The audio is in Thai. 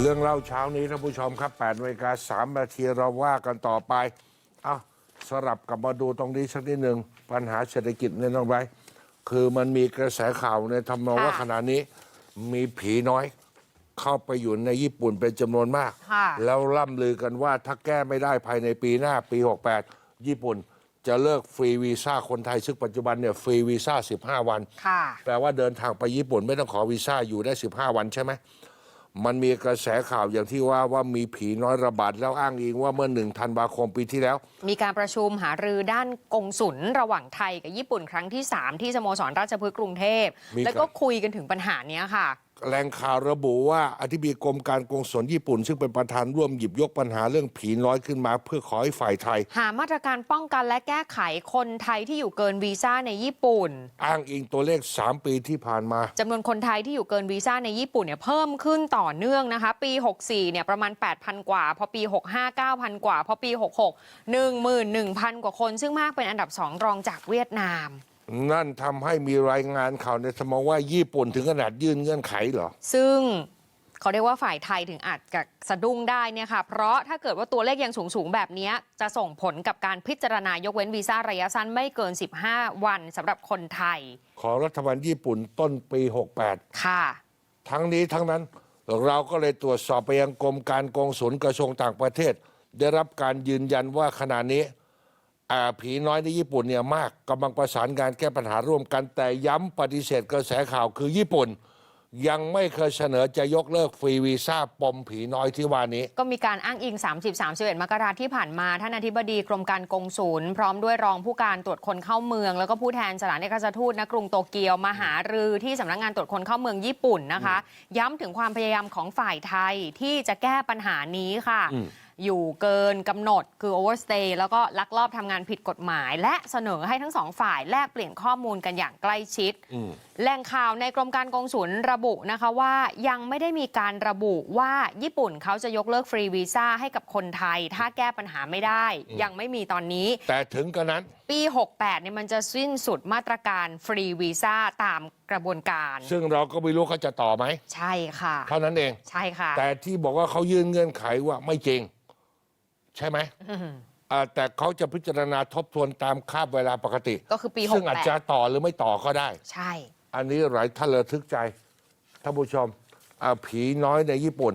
เรื่องเล่าเช้านี้ท่านผู้ชมครับ8นาฬิกา3นาทีเราว่ากันต่อไป เอาสลับกลับมาดูตรงนี้สักนิดหนึ่งปัญหาเศรษฐกิจเนี่ยน้องไบรท์คือมันมีกระแสข่าวในทำนองว่าค่ะขณะนี้ มีผีน้อย เข้าไปอยู่ในญี่ปุ่นเป็นจำนวนมากค่ะแล้วล่ำลือกันว่าถ้าแก้ไม่ได้ภายในปีหน้าปี 68 ญี่ปุ่นจะเลิกฟรีวีซ่าคนไทย ซึ่งปัจจุบันเนี่ยฟรีวีซ่า15 วันค่ะแปลว่าเดินทางไปญี่ปุ่นไม่ต้องขอวีซ่าอยู่ได้ 15 วันใช่ไหม มันมีกระแสข่าวอย่างที่ว่าว่ามีผีน้อยระบาดแล้วอ้างอิงว่าเมื่อหนึ่งธันวาคมปีที่แล้ว มีการประชุมหารือด้านกงสุลระหว่างไทยกับญี่ปุ่นครั้งที่ 3 ที่สโมสรราชพฤกษ์กรุงเทพมีแล้วก็ครับคุยกันถึงปัญหาเนี้ยค่ะ แหล่งข่าวระบุว่าอธิบดีกรมการกงสุลญี่ปุ่น ซึ่งเป็นประธานร่วมหยิบยกปัญหาเรื่องผีน้อยขึ้นมา เพื่อขอให้ฝ่ายไทย หามาตรการป้องกันและแก้ไขคนไทยที่อยู่เกินวีซ่าในญี่ปุ่น อ้างอิงตัวเลข 3 ปีที่ผ่านมาจำนวนคนไทยที่อยู่เกินวีซ่าในญี่ปุ่นเนี่ยเพิ่มขึ้นต่อเนื่องนะคะ ปี 64เนี่ยประมาณ 8,000 กว่า พอปี 65 9,000 กว่า พอปี 66 11,000 กว่าคน ซึ่งมากเป็นอันดับ 2 รองจากเวียดนาม นั่นทำให้มีรายงานข่าวในสมองว่าญี่ปุ่นถึงขนาดยื่นเงื่อนไขเหรอ ซึ่งเขาเรียกว่าฝ่ายไทยถึงอาจจะสะดุ้งได้เนี่ยค่ะ เพราะถ้าเกิดว่าตัวเลขยังสูงสูงๆแบบเนี้ยจะส่งผลกับการพิจารณายกเว้นวีซ่าระยะสั้นไม่เกิน 15 วันสำหรับคนไทย ของรัฐบาลญี่ปุ่นต้นปี 68 ค่ะ ทั้งนี้ทั้งนั้นเราก็เลยตรวจสอบไปยังกรมการกงสุลกระทรวงต่างประเทศ ได้รับการยืนยันว่าขณะนี้อ่า ผีน้อยในญี่ปุ่นเนี่ยมากกำลังประสานงานแก้ปัญหาร่วมกัน แต่ย้ำปฏิเสธกระแสข่าวคือญี่ปุ่น ยังไม่เคยเสนอจะยกเลิกฟรีวีซ่าปมผีน้อยที่ว่านี้ ก็มีการอ้างอิง 30-31มกราที่ผ่านมาท่านอธิบดีกรมการกงศูนย์พร้อมด้วยรองผู้การตรวจคนเข้าเมือง แล้วก็ผู้แทนสถานเอกอัครราชทูตณกรุงโตเกียวมาหารือที่สำนักงานตรวจคนเข้าเมืองญี่ปุ่นนะคะ ย้ำถึงความพยายามของฝ่ายไทยที่จะแก้ปัญหานี้ค่ะ อืมอยู่เกินกำหนดคือ overstay แล้วก็ลักลอบทำงานผิดกฎหมาย และเสนอให้ทั้งสองฝ่ายแลกเปลี่ยนข้อมูลกันอย่างใกล้ชิด อืม แหล่งข่าวในกรมการกงสุลระบุนะคะว่ายังไม่ได้มีการระบุว่าญี่ปุ่นเขาจะยกเลิกฟรีวีซ่าให้กับคนไทย ถ้าแก้ปัญหาไม่ได้ยังไม่มีตอนนี้ แต่ถึงกระนั้น ปี 68เนี่ยมันจะสิ้นสุดมาตรการฟรีวีซ่าตามกระบวนการ ซึ่งเราก็ไม่รู้เขาจะต่อไหม ใช่ค่ะ เท่านั้นเอง ใช่ค่ะ แต่ที่บอกว่าเขายื่นเงื่อนไขว่าไม่จริง ใช่ไหมอ่าแต่เขาจะพิจารณาทบทวนตามคาบเวลาปกติ ก็คือปีซึ่งอาจจะ68ต่อหรือไม่ต่อก็ได้ ใช่ อันนี้หลายท่านระทึกใจท่านผู้ชมอ่าผีน้อยในญี่ปุ่น